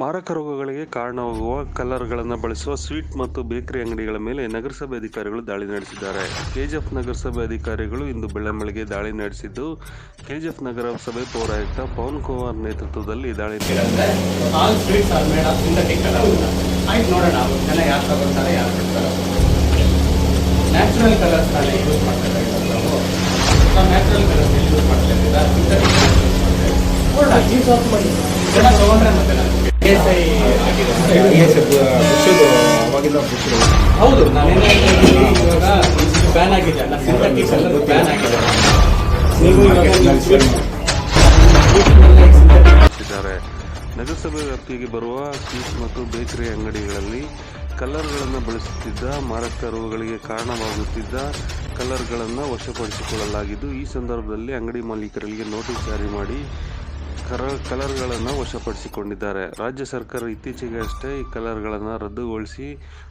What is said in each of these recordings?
ಮಾರಕ ರೋಗಗಳಿಗೆ ಕಾರಣವಾಗುವ ಕಲರ್ಗಳನ್ನು ಬಳಸುವ ಸ್ವೀಟ್ ಮತ್ತು ಬೇಕರಿ ಅಂಗಡಿಗಳ ಮೇಲೆ ನಗರಸಭೆ ಅಧಿಕಾರಿಗಳು ದಾಳಿ ನಡೆಸಿದ್ದಾರೆ. ಕೆಜಿಎಫ್ ನಗರಸಭೆ ಅಧಿಕಾರಿಗಳು ಇಂದು ಬೆಳ್ಳಂಬೆಳಗ್ಗೆ ದಾಳಿ ನಡೆಸಿದ್ದು, ಕೆಜಿಎಫ್ ನಗರಸಭೆ ಪೌರಾಯುಕ್ತ ಪವನ್ ಕುಮಾರ್ ನೇತೃತ್ವದಲ್ಲಿ ದಾಳಿ ನಡೆಸಿದ್ದಾರೆ ಸಿಂಥೆಟಿಕ್ ನೋಡೋಣ ಯೂಸ್ ಆಫ್ ಮಾಡಿ ಜನ ತಗೊಂಡ್ರೆ ಮತ್ತೆ ಎಸ್ ಹೌದು ನಾನು ಇವಾಗ ಬ್ಯಾನ್ ಆಗಿದೆ ಅಲ್ಲ ಸಿಂಥೆಟಿಕ್ ಕಲರ್ ಬ್ಯಾನ್ ಆಗಿದೆ ನೀವು ಇವಾಗ ನಡೆಸಿದ್ದಾರೆ ನಗರಸಭೆ ವ್ಯಾಪ್ತಿಗೆ ಬರುವ ಸ್ವೀಟ್ ಮತ್ತು ಬೇಕರಿ ಅಂಗಡಿಗಳಲ್ಲಿ ಕಲರ್ಗಳನ್ನು ಬಳಸುತ್ತಿದ್ದ ಮಾರಕ ರೋಗಗಳಿಗೆ ಕಾರಣವಾಗುತ್ತಿದ್ದ ಕಲರ್ಗಳನ್ನು ವಶಪಡಿಸಿಕೊಳ್ಳಲಾಗಿದ್ದು ಈ ಸಂದರ್ಭದಲ್ಲಿ ಅಂಗಡಿ ಮಾಲೀಕರಿಗೆ ನೋಟಿಸ್ ಜಾರಿ ಮಾಡಿ ಕರ, ಕಲರ್ಗಳನ್ನು ವಶಪಡಿಸಿಕೊಂಡಿದ್ದಾರೆ. ರಾಜ್ಯ ಸರ್ಕಾರ ಇತ್ತೀಚೆಗೆ ಅಷ್ಟೇ ಈ ಕಲರ್ಗಳನ್ನು ರದ್ದುಗೊಳಿಸಿ,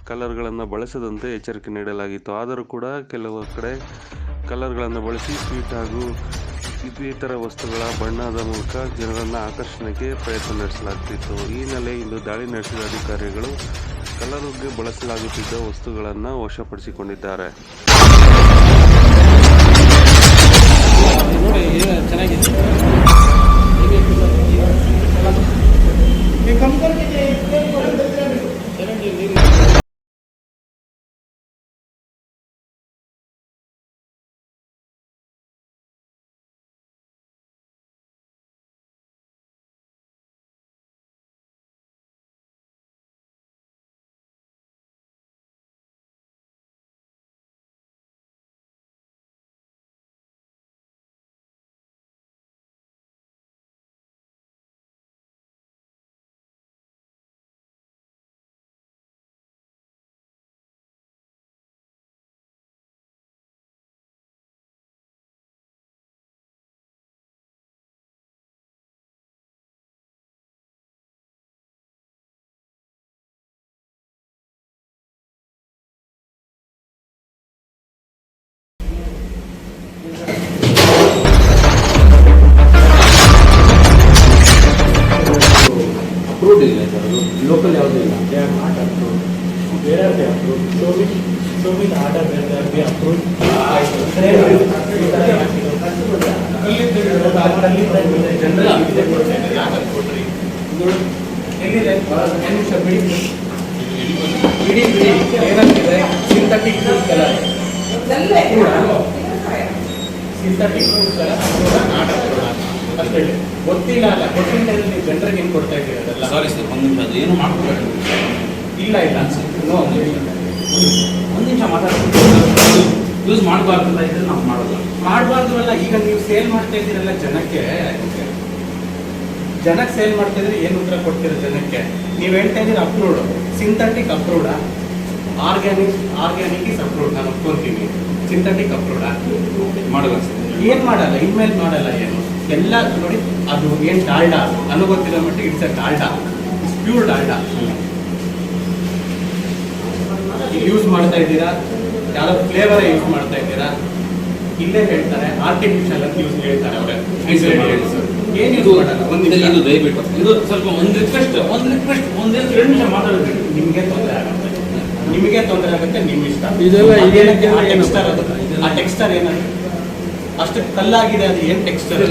ಕಲರ್ಗಳನ್ನು ಬಳಸದಂತೆ ಎಚ್ಚರಿಕೆ ನೀಡಲಾಗಿತ್ತು. ಆದರೂ ಕೂಡ ಕೆಲವು ಕಡೆ ಕಲರ್ಗಳನ್ನು ಬಳಸಿ ಸ್ವೀಟ್ ಹಾಗೂ ಇತರ ವಸ್ತುಗಳ ಬಣ್ಣದ ಮೂಲಕ ಜನರನ್ನು ಆಕರ್ಷಣೆಗೆ ಪ್ರಯತ್ನ ನಡೆಸಲಾಗ್ತಿತ್ತು. ಈ ನೆಲೆ ಇಂದು ದಾಳಿ ನಡೆಸಿದ ಅಧಿಕಾರಿಗಳು ಕಲರ್ಗೆ ಬಳಸಲಾಗುತ್ತಿದ್ದ ವಸ್ತುಗಳನ್ನು ವಶಪಡಿಸಿಕೊಂಡಿದ್ದಾರೆ. ನೋಡಿ ಚೆನ್ನಾಗಿದೆ ಅಪ್ರೂವ್ಡ್ ಬಿಡಿ. ಬಿಡಿ ಏನಾಗ್ತಿದೆ synthetic food colour synthetic food colour ಅಂತ ಹೇಳಿ ಗೊತ್ತಿಲ್ಲ ಅಲ್ಲ. ಗೊತ್ತಿಲ್ಲ ನೀವು ಜನರಿಗೆ ಏನು ಕೊಡ್ತಾ ಸಾರಿ ಸರ್ ಒಂದು ನಿಮಿಷ ಅದು ಏನು ಮಾಡ್ಕೋಬೇಡಿ ಇಲ್ಲ ಇಲ್ಲ. ನೋ ಒಂದು ನಿಮಿಷ ಮಾತಾಡ್ತೀನಿ. ಯೂಸ್ ಮಾಡಬಾರ್ದು ಅಂತ ಇದ್ರೆ ನಾವು ಮಾಡೋದು. ಮಾಡಬಾರ್ದು ಅಲ್ಲ ಈಗ ನೀವು ಸೇಲ್ ಮಾಡ್ತಾ ಇದ್ದೀರಲ್ಲ ಜನಕ್ಕೆ. ಜನಕ್ಕೆ ಸೇಲ್ ಮಾಡ್ತಾ ಇದ್ರೆ ಏನು ಉತ್ತರ ಕೊಡ್ತೀರ ಜನಕ್ಕೆ? ನೀವು ಹೇಳ್ತಾ ಇದ್ದೀರ approved synthetic approved organic organic is approved ನಾನು ಒಪ್ಕೊಂತೀನಿ. ಸಿಂಥೆಟಿಕ್ ಅಪ್ರೂವ್ಡ್ ಮಾಡಲ್ಲ. ಏನು ಮಾಡಲ್ಲ? ಇನ್ಮೇಲೆ ಮಾಡಲ್ಲ ಏನು? ಎಲ್ಲ ನೋಡಿ ಅದು ಏನು ಡಾಲ್ಡಾ? ನನಗೆ ಗೊತ್ತಿರೋ ಮಟ್ಟಿಗೆ it's a Dalda. It's pure Dalda. Use ಮಾಡ್ತಾ ಇದ್ದೀರಾ? ಯಾವ್ದೋ ಫ್ಲೇವರ್ ಯೂಸ್ ಮಾಡ್ತಾ ಇದ್ದೀರಾ? ಇಲ್ಲೇ ಹೇಳ್ತಾರೆ ಆರ್ಟಿಫಿಷಿಯಲ್ ಅಂತ ಯೂಸ್ ಹೇಳ್ತಾರೆ ಅವರೇ. ಏನು ಯೂಸ್ ಮಾಡಲ್ಲ? ಒಂದು ಇದು ದಯವಿಟ್ಟು ಇದು ಸ್ವಲ್ಪ ಒಂದು ರಿಕ್ವೆಸ್ಟ್ ಒಂದು ರಿಕ್ವೆಸ್ಟ್ ಒಂದು ಎರಡು ನಿಮಿಷ ಮಾತಾಡಬೇಕು ನಿಮಗೆ ತೊಂದರೆ ಆಗುತ್ತೆ. ನಿಮಗೆ ತೊಂದರೆ ಆಗುತ್ತೆ ನಿಮ್ಮ ಇಷ್ಟ ಇದೆಲ್ಲ ಅದೇನಕ್ಕೆ ಆ ಇದೇನಕ್ಕೆ ಟೆಕ್ಸ್ಟರ್ ಅದು. ಆ ಟೆಕ್ಸ್ಟರ್ ಏನದು ಅಷ್ಟು ಕಲ್ಲಾಗಿದೆ ಅದು ಏನ್ ಟೆಕ್ಸ್ಟರ್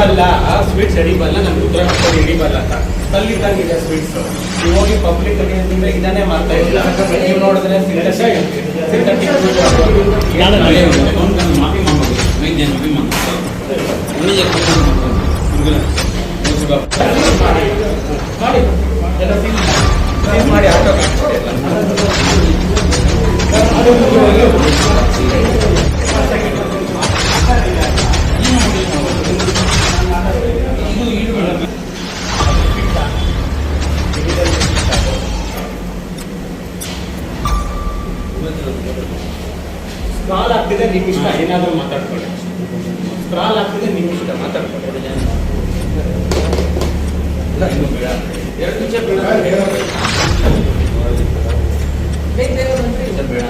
ಹಿಡಿಬಲ್ಲ ಸ್ವೀಟ್ಸ್ ಹಿಡಿಬಲ್ಲ ನಮ್ಗೆ ಉತ್ತರ ಕೊಟ್ಟು ಹಿಡಿಬಲ್ಲ ಅಂತ. ಕಲ್ಲಿದ್ದಂಗಿದೆ ಸ್ವೀಟ್ಸ್ ನೀವು ಹೋಗಿ ಪಬ್ಲಿಕ್ ಅಲ್ಲಿ ಅಂದ್ರೆ ಇದನ್ನೇ ಮಾಡ್ತಾ ಇದ್ದೀರಾ ನೀವು ನೋಡಿದ್ರೆ ಮಾಫಿ ಮಾಡ್ಬೋದು ವೈದ್ಯ ಮಾಫಿ ಮಾಡ್ಬೋದು. ಉಳಿದ ಮಾಡಿ ಮಾಡಿ ಎಲ್ಲ ಸೀಲ್ ಸೀಲ್ ಮಾಡಿ ಆಟೋ ಇಲ್ಲ, ಇನ್ನು ಬೇಡ.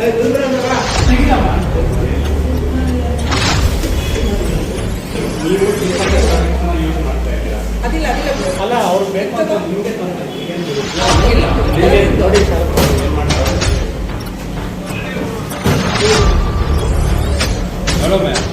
ಎರಡು ನಿಮಿಷ ಬೇಡ. ನೀವು ಯೂಸ್ ಮಾಡ್ತಾ ಇದ್ದೀರಾ ಅದಿಲ್ಲ ಅದಿಲ್ಲ bro. ಅಲ್ಲ ಅವ್ರು ಬೇಕು ನಿಮಗೆ ತೊಂದರೆ ಇಲ್ಲ. ನೋಡಿ ಸರ್ ಏನು ಮಾಡ್ತಾರೆ ಹೇಳೋ ಮ್ಯಾಮ್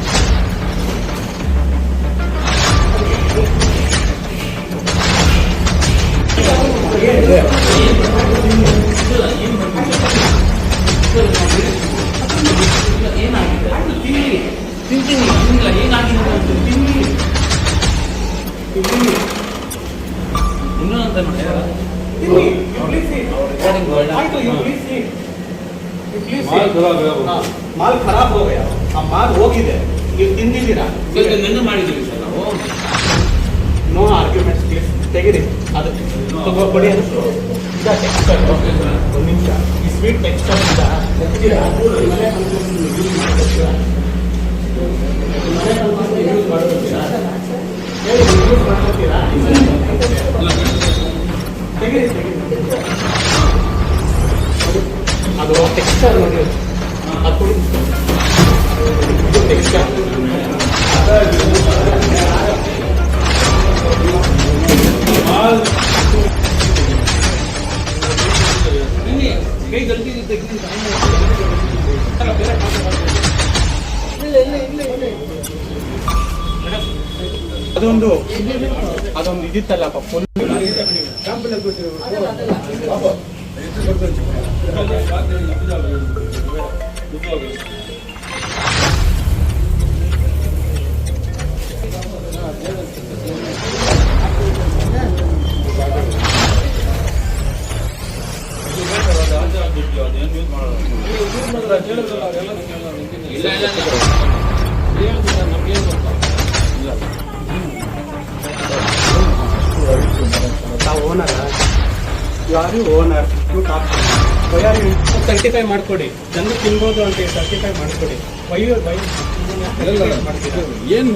ಮಾಲ್ ಖರಾಬ್ ಆಗ್ಬೋದು. ಹಾ, ಮಾಲ್ ಖರಾಬ್ ಹೋಗಯ ಆ ಮಾಲ್ ಹೋಗಿದೆ. ನೀವು ತಿಂದಿದ್ದೀರಾ? ನಿನ್ನೆ ಮಾಡಿದ್ದೀವಿ ಸರ್ ನಾವು. ನೋ ಆರ್ಗ್ಯುಮೆಂಟ್ಸ್ ಪ್ಲೀಸ್ ತೆಗಿರಿ ಅದಕ್ಕೆ ತಗೋ ಕೊಡಿ ಅದು ಈಗ ಟೆಕ್ಸ್ಟರ್ ಸರ್ ಒಂದು ನಿಮಿಷ. ಈ ಸ್ವೀಟ್ ಟೆಕ್ಸ್ಟ್ ಇಂದ? ಮನೆ ಮನೆ ಯೂಸ್ ಮಾಡ್ತೀರಾ ಹೇಳಿ ಯೂಸ್ ಮಾಡ್ತೀರಾ ಅದು ಟೆಕ್ಸ್ಟರ್ ನೋಡಿ ಅದು ತೆಗ್ದು ಅದೊಂದು ಅದೊಂದು ಇದಿತ್ತಲ್ಲಪ್ಪ ಫುಲ್ 아들 아들 아들. ಯಾರು ಓನರ್ ಯು ಟಾಪ್ ಸರ್ಟಿಫೈ ಮಾಡ್ಕೊಡಿ. ಜನರು ತಿನ್ಬೋದು ಅಂತ ಸರ್ಟಿಫೈ ಮಾಡ್ಕೊಡಿ. ವೈ ವೈ ಏನು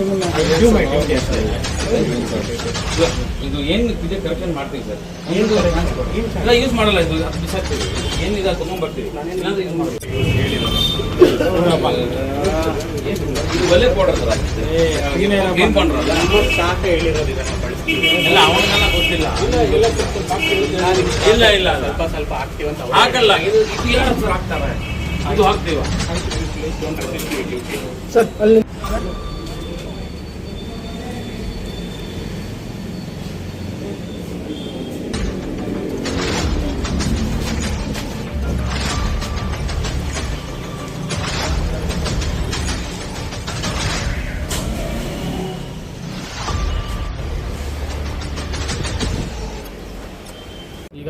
ಇದು ಏನು ಇದೆ ಕರೆಕ್ಷನ್ ಮಾಡ್ತೀವಿ ಸರ್? ಏನು ಎಲ್ಲ ಯೂಸ್ ಮಾಡಲ್ಲ ಇದು ಅದು ಬಿಸಾಕ್ತೀವಿ. ಏನಿದೆ ಅದು ತೊಗೊಂಡ್ಬರ್ತೀವಿ. ಇಲ್ಲಾಂದ್ರೆ ಯೂಸ್ ಮಾಡ್ತೀವಿ ಒಲೆ ಪೌಡರ್ ಅಲ್ಲಿ ಸಾಕ ಹೇಳಿರೋದು ಇದನ್ನ ಅವನಿಗೆಲ್ಲ ಗೊತ್ತಿಲ್ಲ ಇಲ್ಲ ಇಲ್ಲ ಇಲ್ಲ ಸ್ವಲ್ಪ ಸ್ವಲ್ಪ ಹಾಕ್ತೀವಿ. ಅಂತ ಅವ್ರು ಹಾಕಲ್ಲ ಇದು ಇದು ಯಾರು ಸರ್ ಹಾಕ್ತಾರೆ ಹಾಕ್ತೀವ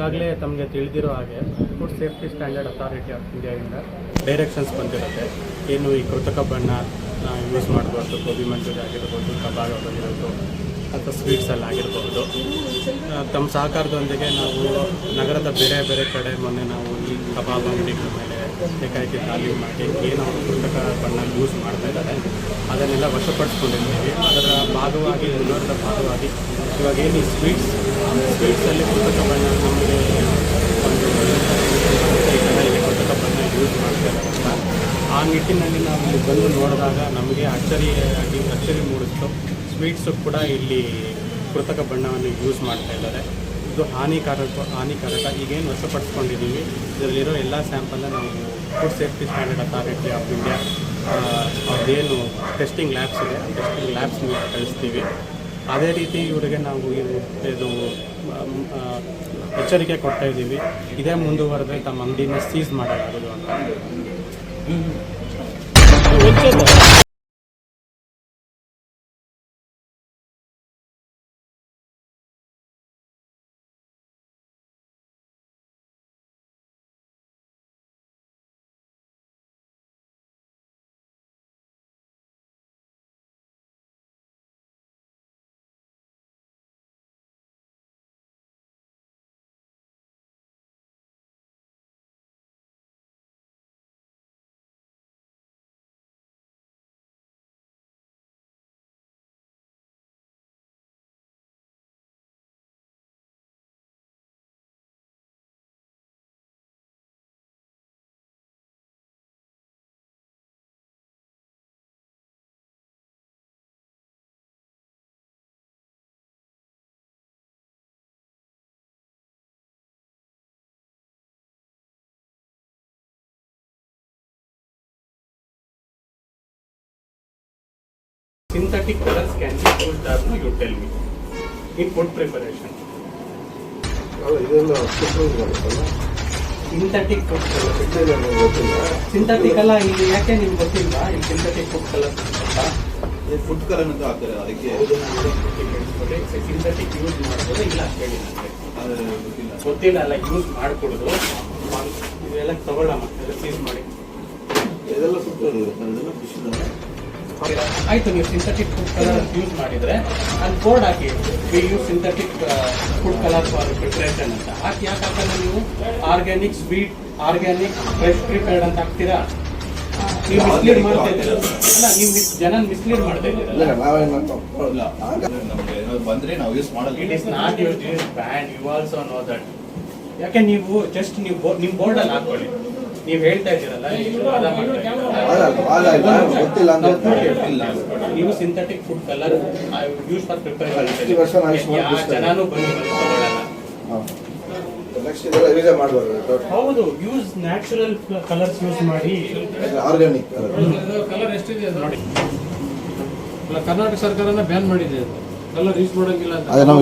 ಈಗಾಗಲೇ ತಮಗೆ ತಿಳಿದಿರೋ ಹಾಗೆ food safety standard authority of ಇಂಡಿಯಾದಿಂದ ಡೈರೆಕ್ಷನ್ಸ್ ಬಂದಿರುತ್ತೆ. ಏನು ಈ ಕೃತಕ ಬಣ್ಣ ಯೂಸ್ ಮಾಡಬಾರ್ದು, ಗೋಬಿ ಮಂಚೂರಿ ಆಗಿರ್ಬೋದು, ಕಬಾಬ್ ಆಗಿರ್ಬೋದು ಅಥವಾ ಸ್ವೀಟ್ಸಲ್ಲಿ ಆಗಿರ್ಬೋದು. ತಮ್ಮ ಸಹಕಾರದೊಂದಿಗೆ ನಾವು ನಗರದ ಬೇರೆ ಬೇರೆ ಕಡೆ ಮೊನ್ನೆ ನಾವು ಈ ಕಬಾಬ್ ಅಂಗಡಿಗಳ ಮೇಲೆ ಏಕಾಏಕಿ ಖಾಲಿ ಮಾಡಿ ಏನು ಅವರು ಕೃತಕ ಬಣ್ಣ ಯೂಸ್ ಮಾಡ್ತಾ ಇದ್ದಾರೆ. ಅದನ್ನೆಲ್ಲ ವಶಪಡಿಸ್ಕೊಂಡಿದ್ದೀವಿ. ಅದರ ಭಾಗವಾಗಿ ಹುಡುಗರದ ಭಾಗವಾಗಿ ಇವಾಗ ಏನು ಈ ಸ್ವೀಟ್ಸ್ ಸ್ವೀಟ್ಸಲ್ಲಿ ಕೃತಕ ಬಣ್ಣ ನಮಗೆ ಒಂದು ಈ ಕೃತಕ ಬಣ್ಣ ಯೂಸ್ ಮಾಡ್ತಾ ಇರೋದ್ರಿಂದ ಆ ನಿಟ್ಟಿನಲ್ಲಿ ನಾವು ಇಲ್ಲಿ ಬಂದು ನೋಡಿದಾಗ ನಮಗೆ ಅಚ್ಚರಿಯಾಗಿ, ಅಚ್ಚರಿ ಮೂಡಿಸ್ತು. ಸ್ವೀಟ್ಸು ಕೂಡ ಇಲ್ಲಿ ಕೃತಕ ಬಣ್ಣವನ್ನು ಯೂಸ್ ಮಾಡ್ತಾ ಇದ್ದಾರೆ. ಇದು ಹಾನಿಕಾರಕ ಹಾನಿಕಾರಕ. ಈಗೇನು ವಶಪಡಿಸ್ಕೊಂಡಿದ್ದೀವಿ. ಇದರಲ್ಲಿರೋ ಎಲ್ಲ ಸ್ಯಾಂಪಲ್ನ ನಾವು food safety standard authority of India ಅದೇನು ಟೆಸ್ಟಿಂಗ್ ಲ್ಯಾಬ್ಸ್ ಇದೆ. ಆ ಟೆಸ್ಟಿಂಗ್ ಲ್ಯಾಬ್ಸ್ ಕಳಿಸ್ತೀವಿ. ಅದೇ ರೀತಿ ಇವರಿಗೆ ನಾವು ಇದು ಎಚ್ಚರಿಕೆ ಕೊಡ್ತಾ ಇದ್ದೀವಿ. ಇದೇ ಮುಂದುವರೆದ್ರೆ ತಮ್ಮ ಅಂಗಡಿನ ಸೀಸ್ ಮಾಡಲಾಗೋದು ಅಂತ. Synthetic colours can be used are you tell me in food preparation ಇದೆಲ್ಲ ಬರುತ್ತಲ್ಲ ಸಿಂಥೆಟಿಕ್ ಫುಡ್ ಕಲರ್ ಗೊತ್ತಿಲ್ಲ. ಸಿಂಥೆಟಿಕ್ ಅಲ್ಲ ಇಲ್ಲಿ ಯಾಕೆ ನಿಮ್ಗೆ ಗೊತ್ತಿಲ್ಲ? ಈ synthetic food colour food colour ಅಂತ ಹಾಕ್ತಾರೆ ಅದಕ್ಕೆ ಸಿಂಥೆಟಿಕ್ ಯೂಸ್ ಮಾಡ್ಬೋದು ಇಲ್ಲ ಅಂತ ಹೇಳಿ ನನಗೆ ಗೊತ್ತಿಲ್ಲ. ಗೊತ್ತಿಲ್ಲ ಅಲ್ಲ ಯೂಸ್ ಮಾಡ್ಕೊಡುದು. ಇದೆಲ್ಲ ತಗೊಳ್ಳಮ್ಮ ಎಲ್ಲ ಸೀಸ್ ಮಾಡಿ. ಇದೆಲ್ಲ ಫುಡ್ ಇರುತ್ತೆ ಫಿಶ್ ಆಯ್ತು ನೀವು ಸಿಂಥೆಟಿಕ್ ಫುಡ್ ಕಲರ್ ಯೂಸ್ ಮಾಡಿದ್ರೆ ಅಲ್ಲಿ board hockey we use synthetic food colour for preparation ಅಂತ. ಹಾಕಿ ಯಾಕೆ ಹಾಕಲ್ಲ ನೀವು? Organic sweet organic fresh prepared ಅಂತ ಹಾಕ್ತೀರಾ? ನೀವು ಮಿಸ್ಲೀಡ್ ಮಾಡ್ತಾ ಇದ್ದೀರಾ ಅಲ್ಲ ನೀವು ಮಿಸ್ ಜನ ಮಿಸ್ಲೀಡ್ ಮಾಡ್ತಾ ಇದ್ದೀರಾ ಇಲ್ಲ ನಮಗೆ ಏನಾದ್ರು ಬಂದ್ರೆ ನಾವು ಯೂಸ್ ಮಾಡಲ್ಲ. It is not use band you also know that ಯಾಕೆ ನೀವು ಜಸ್ಟ್ ನೀವು ನಿಮ್ಮ ನಿಮ್ ಬೋರ್ಡ್ ಅಲ್ಲಿ ಹಾಕೊಳ್ಳಿ. ನೀವು ಹೇಳ್ತಾ ಇದ್ದೀರಲ್ಲ ಗೊತ್ತಿಲ್ಲ ನೀವು synthetic food colour use use prepare ಮಾಡ್ತೀವಿ. ಜನನು ಬಂದು ತಗೊಳ್ಳಲ್ಲ. ನೆಕ್ಸ್ಟ್ ಇದೆಲ್ಲ ಯೂಸೇ ಮಾಡಬಾರ್ದು ಹೌದು ಯೂಸ್ ನ್ಯಾಚುರಲ್ ಕಲರ್ಸ್ ಯೂಸ್ ಮಾಡಿ. ಆರ್ಗ್ಯಾನಿಕ್ ಕಲರ್ ಎಷ್ಟಿದೆ ನೋಡಿ. ಕರ್ನಾಟಕ ಸರ್ಕಾರನ ಬ್ಯಾನ್ ಮಾಡಿದೆ ಅದು. ಕಲರ್ ಯೂಸ್ ಮಾಡೋಂಗಿಲ್ಲ ಅಂತ. ಅದೇ ನಾವು